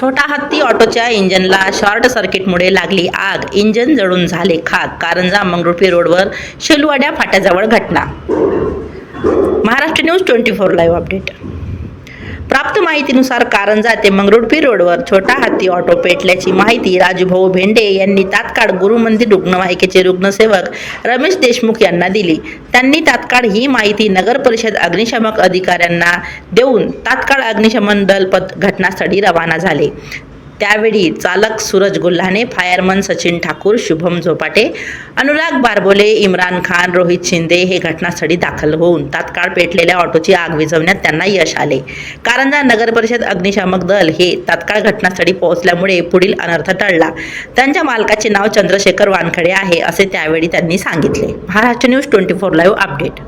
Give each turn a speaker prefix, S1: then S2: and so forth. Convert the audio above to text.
S1: छोटा हत्ती ऑटोच्या इंजनला शॉर्ट सर्किटमुळे लागली आग. इंजन जळून झाले खाक. कारंजा मंगरुळपी रोडवर शेलवाड्या फाट्याजवळ घटना. Maharashtra news twenty four live update. प्राप्त माहितीनुसार कारंजा ते मंगरुळपी रोडवर. छोटा हत्ती ऑटो पेटल्याची माहिती राजूभाऊ भेंडे यांनी तात्काळ गुरुमंदिर रुग्णवाहिकेचे रुग्णसेवक रमेश देशमुख यांना दिली. त्यांनी तात्काळ ही माहिती नगर परिषद अग्निशमक अधिकाऱ्यांना देऊन तात्काळ अग्निशमन दल पथ घटनास्थळी रवाना झाले. त्यावेळी चालक सूरज गुल्हाने फायरमन सचिन ठाकूर शुभम झोपाटे अनुराग बारबोले इम्रान खान रोहित शिंदे हे घटनास्थळी दाखल होऊन तात्काळ पेटलेल्या ऑटोची आग विझवण्यात त्यांना यश आले. कारंजा नगर परिषद अग्निशामक दल हे तात्काळ घटनास्थळी पोहोचल्यामुळे पुढील अनर्थ टळला. त्यांच्या मालकाचे नाव चंद्रशेखर वानखडे आहे असे त्यावेळी त्यांनी सांगितले. Maharashtra news twenty four live update.